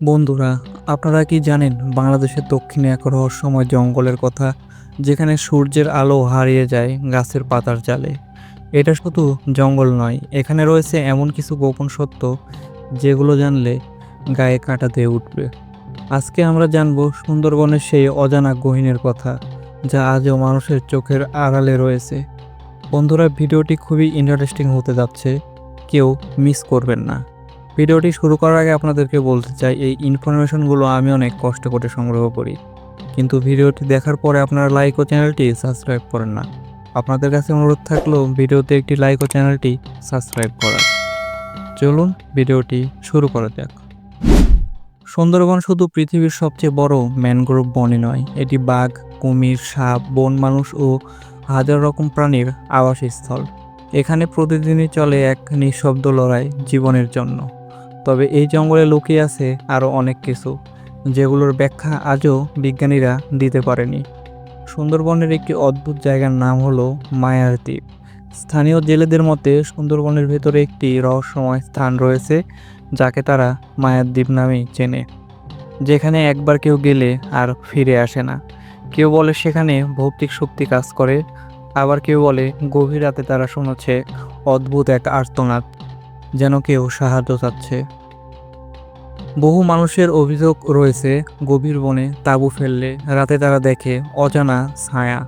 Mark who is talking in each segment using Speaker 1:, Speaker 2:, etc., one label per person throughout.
Speaker 1: বন্ধুরা, আপনারা কি জানেন বাংলাদেশের দক্ষিণে এক রহস্যময় জঙ্গলের কথা, যেখানে সূর্যের আলো হারিয়ে যায় গাছের পাতার জালে? এটা শুধু জঙ্গল নয়, এখানে রয়েছে এমন কিছু গোপন সত্য, যেগুলো জানলে গায়ে কাঁটা দিয়ে উঠবে। আজকে আমরা জানব সুন্দরবনের সেই অজানা গহীনের কথা, যা আজও মানুষের চোখের আড়ালে রয়েছে। বন্ধুরা, ভিডিওটি খুবই ইন্টারেস্টিং হতে যাচ্ছে, কেউ মিস করবেন না। ভিডিওটি শুরু করার আগে আপনাদেরকে বলতে চাই, এই ইনফরমেশনগুলো আমি অনেক কষ্ট করে সংগ্রহ করি। কিন্তু ভিডিওটি দেখার পরে আপনারা লাইক ও চ্যানেলটি সাবস্ক্রাইব করেন না। আপনাদের কাছে অনুরোধ থাকলেও ভিডিওতে একটি লাইক ও চ্যানেলটি সাবস্ক্রাইব করার। চলুন ভিডিওটি শুরু করা যাক। সুন্দরবন শুধু পৃথিবীর সবচেয়ে বড় ম্যানগ্রোভ বনই নয়, এটি বাঘ, কুমির, সাপ, বন মানুষ ও হাজার রকম প্রাণীর আবাসস্থল। এখানে প্রতিদিনই চলে এক নিঃশব্দ লড়াই জীবনের জন্য। তবে এই জঙ্গলে লুকিয়ে আছে আরও অনেক কিছু, যেগুলোর ব্যাখ্যা আজও বিজ্ঞানীরা দিতে পারেনি। সুন্দরবনের একটি অদ্ভুত জায়গার নাম হলো মায়ার দ্বীপ। স্থানীয় জেলেদের মতে সুন্দরবনের ভেতরে একটি রহস্যময় স্থান রয়েছে, যাকে তারা মায়ার দ্বীপ নামেই চেনে। যেখানে একবার কেউ গেলে আর ফিরে আসে না। কেউ বলে সেখানে ভৌতিক শক্তি কাজ করে, আবার কেউ বলে গভীর রাতে তারা শুনেছে অদ্ভুত এক আর্তনাদ। যেন কেউ সাহায্য চাচ্ছে। বহু মানুষের অভিযোগ রয়েছে, গভীর বনে তাঁবু ফেললে রাতে তারা দেখে অজানা ছায়া।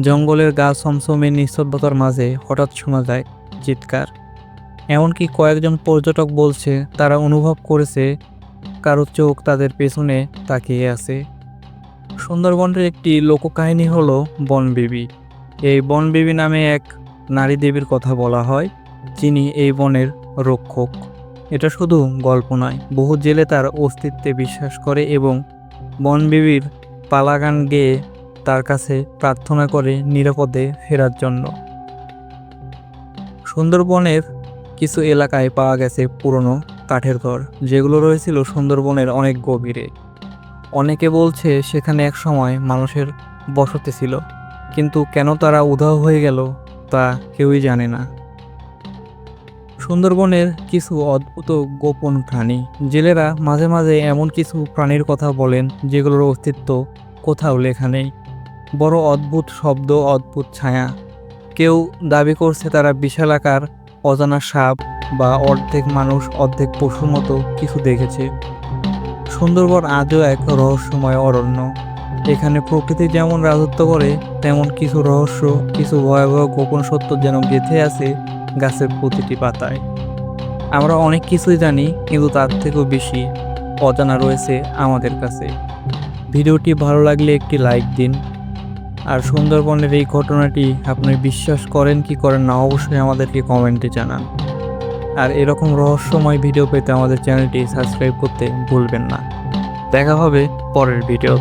Speaker 1: জঙ্গলের গা সমসমে নিস্তব্ধতার মাঝে হঠাৎ শোনা যায় চিৎকার। এমনকি কয়েকজন পর্যটক বলছে, তারা অনুভব করেছে কারও চোখ তাদের পেছনে তাকিয়ে আছে। সুন্দরবনের একটি লোককাহিনী হলো বনবিবি। এই বনবিবি নামে এক নারী দেবীর কথা বলা হয়, যিনি এই বনের রক্ষক। এটা শুধু গল্প নয়, বহু জেলে তার অস্তিত্বে বিশ্বাস করে এবং বনবিবির পালাগান গেয়ে তার কাছে প্রার্থনা করে নিরাপদে ফেরার জন্য। সুন্দরবনের কিছু এলাকায় পাওয়া গেছে পুরনো কাঠের ঘর, যেগুলো রয়েছিল সুন্দরবনের অনেক গভীরে। অনেকে বলছে সেখানে এক সময় মানুষের বসতি ছিল, কিন্তু কেন তারা উধাও হয়ে গেল তা কেউই জানে না। সুন্দরবনের কিছু অদ্ভুত গোপন প্রাণী। জেলেরা মাঝে মাঝে এমন কিছু প্রাণীর কথা বলেন, যেগুলোর অস্তিত্ব কোথাও লেখা নেই। বড় অদ্ভুত শব্দ, অদ্ভুত ছায়া। কেউ দাবি করছে তারা বিশালাকার, অজানা সাপ বা অর্ধেক মানুষ, অর্ধেক পশুর মতো কিছু দেখেছে। সুন্দরবন আজও এক রহস্যময় অরণ্য। এখানে প্রকৃতি যেমন রাজত্ব করে, তেমন কিছু রহস্য, কিছু ভয়াবহ গোপন সত্য যেন গেঁথে আছে গাছের প্রতিটি পাতায়। আমরা অনেক কিছুই জানি, কিন্তু তার থেকেও বেশি অজানা রয়েছে আমাদের কাছে। ভিডিওটি ভালো লাগলে একটি লাইক দিন। আর সুন্দরবনের এই ঘটনাটি আপনি বিশ্বাস করেন কি করেন না, অবশ্যই আমাদেরকে কমেন্টে জানান। আর এরকম রহস্যময় ভিডিও পেতে আমাদের চ্যানেলটি সাবস্ক্রাইব করতে ভুলবেন না। দেখা হবে পরের ভিডিও।